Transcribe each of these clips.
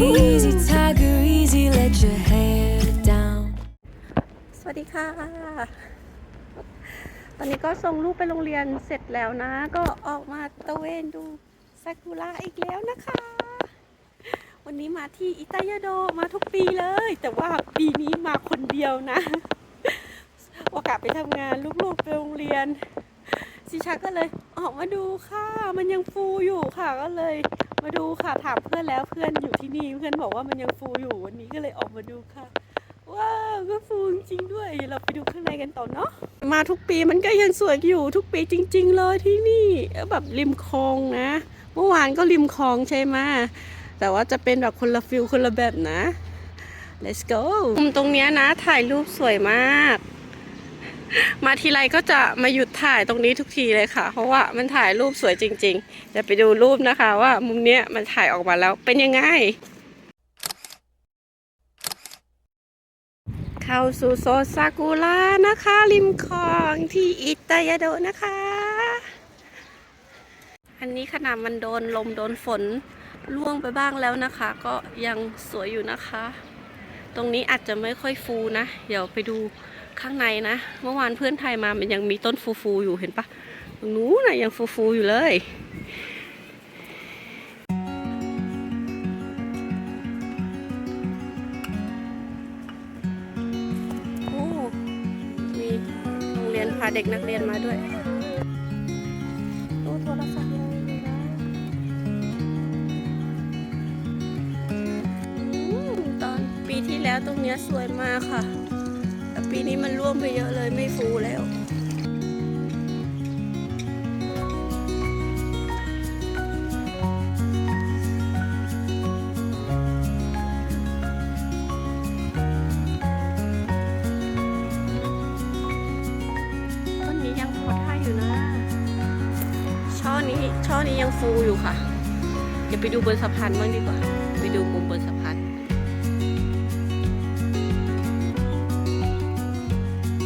Easy, tiger, easy, let your hair down. สวัสดีค่ะ ตอนนี้ก็ส่งลูกไปโรงเรียนเสร็จแล้วนะ ก็ออกมาตะเวนดูซากุระอีกแล้วนะคะ วันนี้มาที่อิตายาโดมาทุกปีเลย แต่ว่าปีนี้มาคนเดียวนะ โอกาสไปทำงานลูกๆไปโรงเรียนชิชาก็เลยออกมาดูค่ะ มันยังฟูอยู่ค่ะก็เลย มาดูค่ะถามเพื่อนแล้วเพื่อนอยู่ที่นี่เพื่อนบอกว่ามันยังฟูอยู่วันนี้ก็เลยออกมาดูค่ะว้าวก็ฟูจริงด้วย เราไปดูข้างในกันต่อเนาะมาทุกปีมันก็ยังสวยอยู่ทุกปีจริง ๆ เลยที่นี่แบบริมคลองนะเมื่อวานก็ริมคลองใช่ไหมแต่ว่าจะเป็นแบบคนละฟิลคนละแบบนะ let's go มุมตรงเนี้ยนะถ่ายรูปสวยมาก มาทีไรก็จะมาหยุดถ่ายตรงนี้ทุกทีเลยค่ะ เพราะว่ามันถ่ายรูปสวยจริงๆเดี๋ยวไปดูรูปนะคะ ว่ามุมเนี้ยมันถ่ายออกมาแล้วเป็นยังไง เข้าสู่โซนซากุระนะคะ ริมคลองที่อิตายาโดนะคะ อันนี้ขนาดมันโดนลมโดนฝนล่วงไปบ้างแล้วนะคะ ก็ยังสวยอยู่นะคะ ตรงนี้อาจจะไม่ค่อยฟูนะ เดี๋ยวไปดู ข้างในนะ เมื่อวานเพื่อนไทยมามันยังมีต้นฟูๆอยู่เห็นปะตรงนู้นนะยังฟูๆอยู่เลยมีโรงเรียนพาเด็กนักเรียนมาด้วยโอ้โทรศัพท์ยังมีอยู่นะตอนปีที่แล้วตรงเนี้ยสวยมากค่ะ ปีนี้มันร่วมไปเยอะเลยไม่ฟูแล้วต้นนี้ยังพอได้อยู่นะ ช่อนี้ช่อนี้ยังฟูอยู่ค่ะ เดี๋ยวไปดูบนสะพานบ้างดีกว่า ไปดูมุมบนสะพาน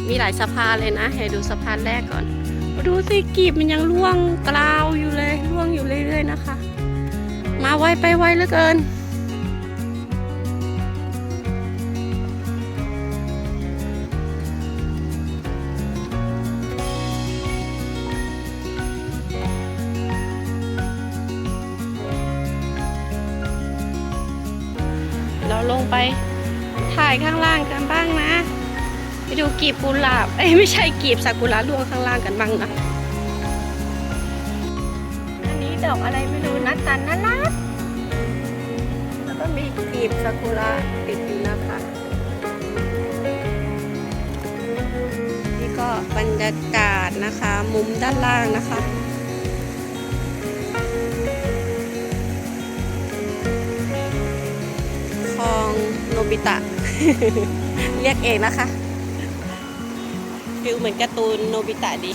มีหลายสะพานเลยนะให้ดูสะพานแรกก่อน ดูสิกีบมันยังร่วงกลาวอยู่เลยร่วงอยู่เรื่อยๆนะคะ มาไวไปไวเหลือเกิน เราลงไปถ่ายข้างล่างกันบ้างนะ ดูกีบกุหลาบ เอ้ยไม่ใช่กีบซากุระร่วงข้างล่างกันบ้างนะ อันนี้ดอกอะไรไม่รู้นะตันน่ารักแล้วก็มีกีบซากุระติดอยู่นะคะ นี่ก็บรรยากาศนะคะ มุมด้านล่างนะคะคลองโนบิตะ เรียกเองนะคะ ฟิลเหมือนการ์ตูนโนบิตะดี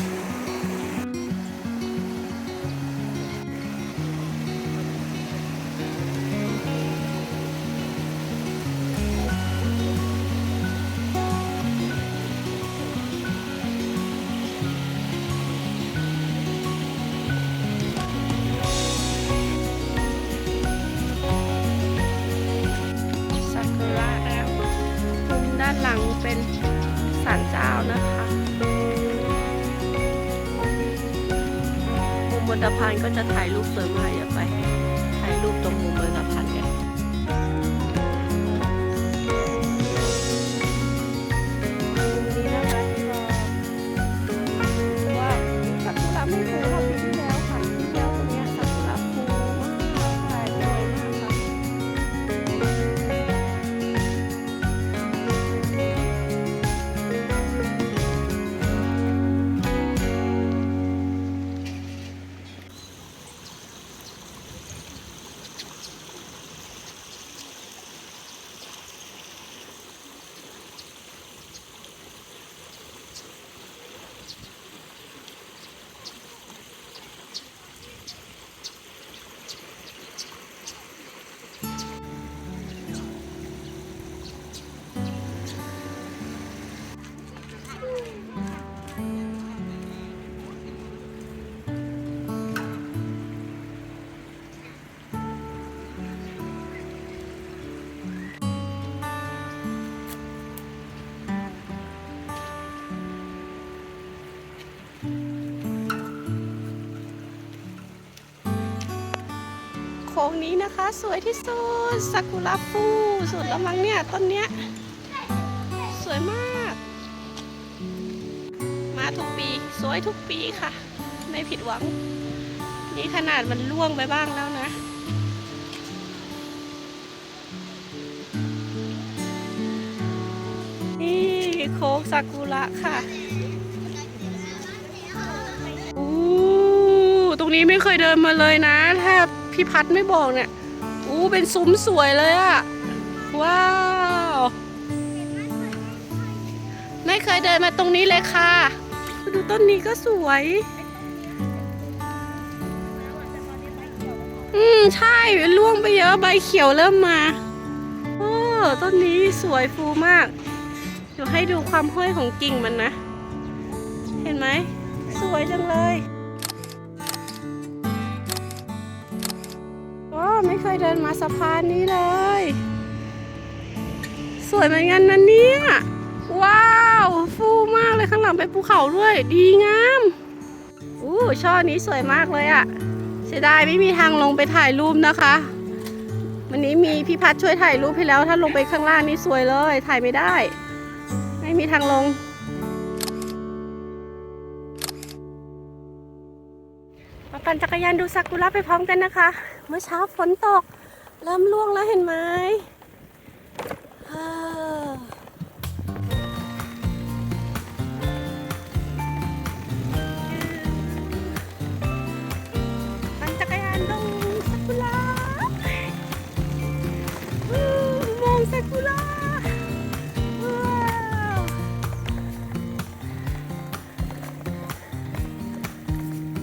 จะถ่ายรูปสวยมากอย่าไป ถ่ายรูปตรงมุมเลยนกันมุ งนี้นะคะ สวยที่สุดซากุระฟูสุดแล้วมั้งเนี่ยต้นเนี้ย สวยมาก มาทุกปี สวยทุกปีค่ะ ไม่ผิดหวัง นี่ขนาดมันล่วงไปบ้างแล้วนะนี่โค้งซากุระค่ะอู้ตรงนี้ไม่เคยเดินมาเลยนะถ้า พี่พัดไม่บอกเนี่ย อู้เป็นซุ้มสวยเลยอะว้าว ไม่เคยเดินมาตรงนี้เลยค่ะ ดูต้นนี้ก็สวย อืม ใช่ล่วงไปเยอะใบเขียวเริ่มมาโอ้ต้นนี้สวยฟูมาก เดี๋ยวให้ดูความห้อยของกิ่งมันนะ เห็นไหม สวยจังเลย ไม่เคยเดินมาสะพานนี้เลย สวยเหมือนกันนะเนี่ย ว้าว ฟูมากเลยข้างหลังเป็นภูเขาด้วย ดีงามอู้ช่อนี้สวยมากเลยอะเสียดายไม่มีทางลงไปถ่ายรูปนะคะ วันนี้มีพี่พัดช่วยถ่ายรูปให้แล้ว ถ้าลงไปข้างล่างนี่สวยเลย ถ่ายไม่ได้ ไม่มีทางลง ปั่นจักรยานดูซากุระไปพร้อมกันนะคะ เมื่อเช้าฝนตก เริ่มล่วงแล้วเห็นไหมปั่นจักรยานลงซากุระ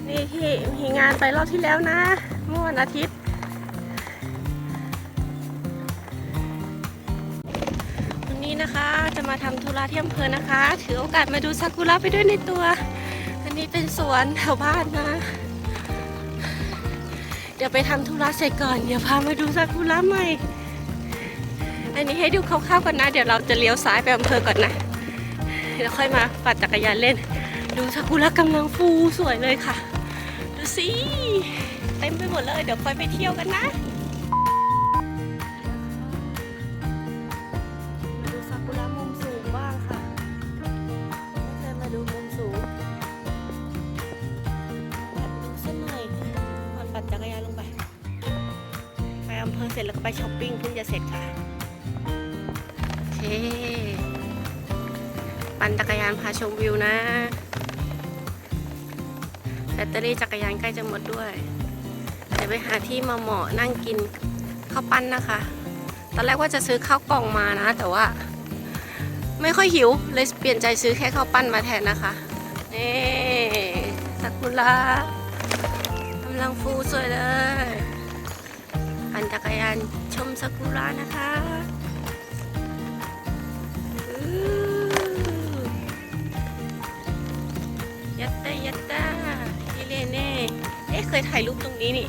นี่ที่มีงานไปรอบที่แล้วนะ เมื่อวันอาทิตย์ วันนี้นะคะจะมาทำธุระที่อำเภอนะคะ ถือโอกาสมาดูซากุระไปด้วยในตัว อันนี้เป็นสวนแถวบ้านนะ เดี๋ยวไปทำธุระเสร็จก่อน เดี๋ยวพามาดูซากุระใหม่ อันนี้ให้ดูคร่าวๆก่อนนะ เดี๋ยวเราจะเลี้ยวซ้ายไปอำเภอก่อนนะเดี๋ยวค่อยมาปั่นจักรยานเล่น ดูซากุระกำลังฟูสวยเลยค่ะ สิ เต็มไปหมดเลย เดี๋ยวค่อยไปเที่ยวกันนะมาดูซากุระมุมสูงบ้างค่ะไม่เคยมาดูมุมสูงแอบดูสักหน่อยก่อนปั่นจักรยานลงไป ไปอำเภอเสร็จแล้วก็ไปช้อปปิ้งเพิ่งจะเสร็จค่ะ โอเค ปั่นจักรยานพาชมวิวนะ แบตเตอรี่จักรยานใกล้จะหมดด้วยเดี๋ยวไปหาที่มาเหมาะนั่งกินข้าวปั้นนะคะ ตอนแรกว่าจะซื้อข้าวกล่องมานะ แต่ว่า ไม่ค่อยหิวเลยเปลี่ยนใจซื้อแค่ข้าวปั้นมาแทนนะคะนี่ซากุระกำลังฟูสวยเลยปั่นจักรยานชมซากุระนะคะยัตตายัตตาฮิเลเน่เอ๊ะเคยถ่ายรูปตรงนี้นี่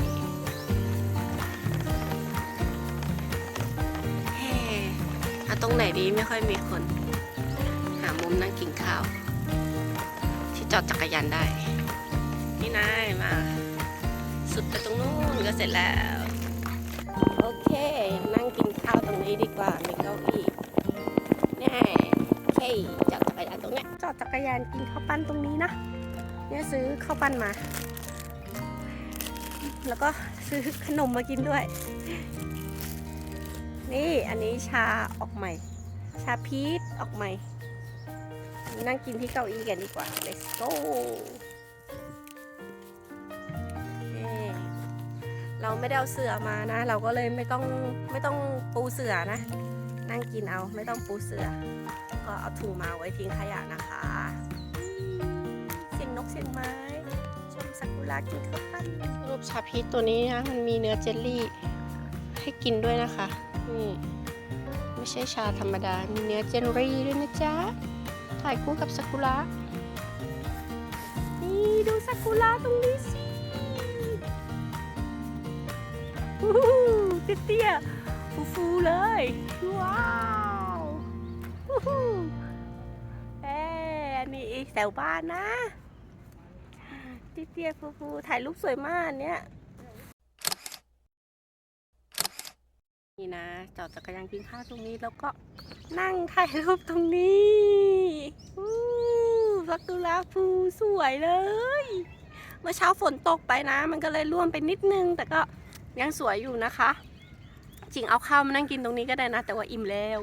เฮ้อาตรงไหนดีไม่ค่อยมีคน หามุมนั่งกินข้าว ที่จอดจักรยานได้ นี่นายมา สุดไปตรงนู้นก็เสร็จแล้ว โอเค นั่งกินข้าวตรงนี้ดีกว่า มีเก้าอี้แน่โอเคจอดจักรยานตรงนี้จอดจักรยานกินข้าวปั้นตรงนี้นะเนี่ยซื้อข้าวปั้นมา แล้วก็ซื้อขนมมากินด้วย นี่อันนี้ชาออกใหม่ ชาพีชออกใหม่ นั่งกินที่เก้าอี้กันดีกว่า let's go เราไม่ได้เอาเสือมานะ เราก็เลยไม่ต้องไม่ต้องปูเสือนะ นั่งกินเอาไม่ต้องปูเสือ ก็เอาถุงมาไว้ทิ้งขยะนะคะ เสียงนกเสียงไม้ ซากุระกินข้าวปั้นรูปชาพีตัวนี้นะมันมีเนื้อเจลลี่ให้กินด้วยนะคะนี่ไม่ใช่ชาธรรมดา มีเนื้อเจลลี่ด้วยนะจ๊ะถ่ายคู่กับซากุระนี่ดูซากุระตรงนี้สิวู้ฮู้เตี้ยๆฟูๆเลย ว้าววู้ฮู้เอ๊ะอันนี่อีกแถวบ้านนะ เตี้ยๆฟูๆถ่ายรูปสวยมากเนี่ยจอดจักรยานกินข้าวตรงนี้แล้วก็นั่งถ่ายรูปตรงนี้อู้ซากุระฟูสวยเลย เมื่อเช้าฝนตกไปนะ มันก็เลยร่วมไปนิดนึง แต่ก็ยังสวยอยู่นะคะ จริงเอาข้าวมานั่งกินตรงนี้ก็ได้นะ แต่ว่าอิ่มแล้ว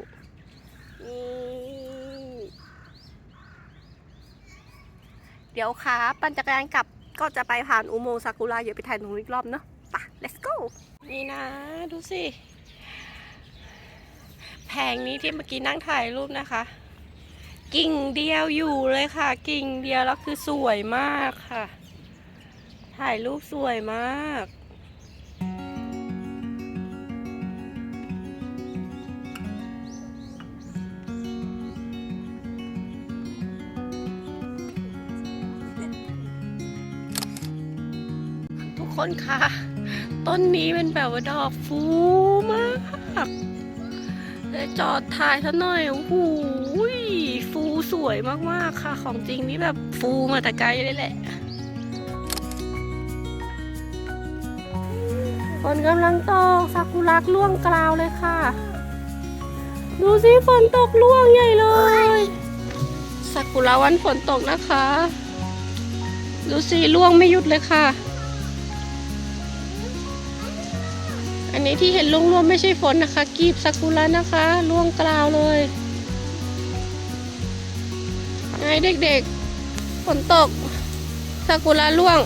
เดี๋ยวขาปั่นจักรยานกลับ ก็จะไปผ่านอุโมงค์ซากุระเดี๋ยวไปถ่ายตรงนี้อีกรอบเนาะไป let's go นี่นะ ดูสิ แผงนี้ที่เมื่อกี้นั่งถ่ายรูปนะคะ กิ่งเดียวอยู่เลยค่ะ กิ่งเดียวแล้วคือสวยมากค่ะ ถ่ายรูปสวยมาก คนคะต้นนี้เป็นแบบว่าดอกฟูมากเลยจอดถ่ายซะหน่อยโอ้โหฟูสวยมากๆค่ะ ของจริงนี่แบบฟูมาแต่ไกลเลยแหละ ฝนกำลังตกซากุระล่วงกลาวเลยค่ะ ดูสิฝนตกล่วงใหญ่เลยซากุระวันฝนตกนะคะ ดูสิล่วงไม่หยุดเลยค่ะ อันนี้ที่เห็นร่วงๆไม่ใช่ฝนนะคะ กีบซากุระนะคะร่วงกลาวเลยไงเด็กๆฝนตกซากุระร่วง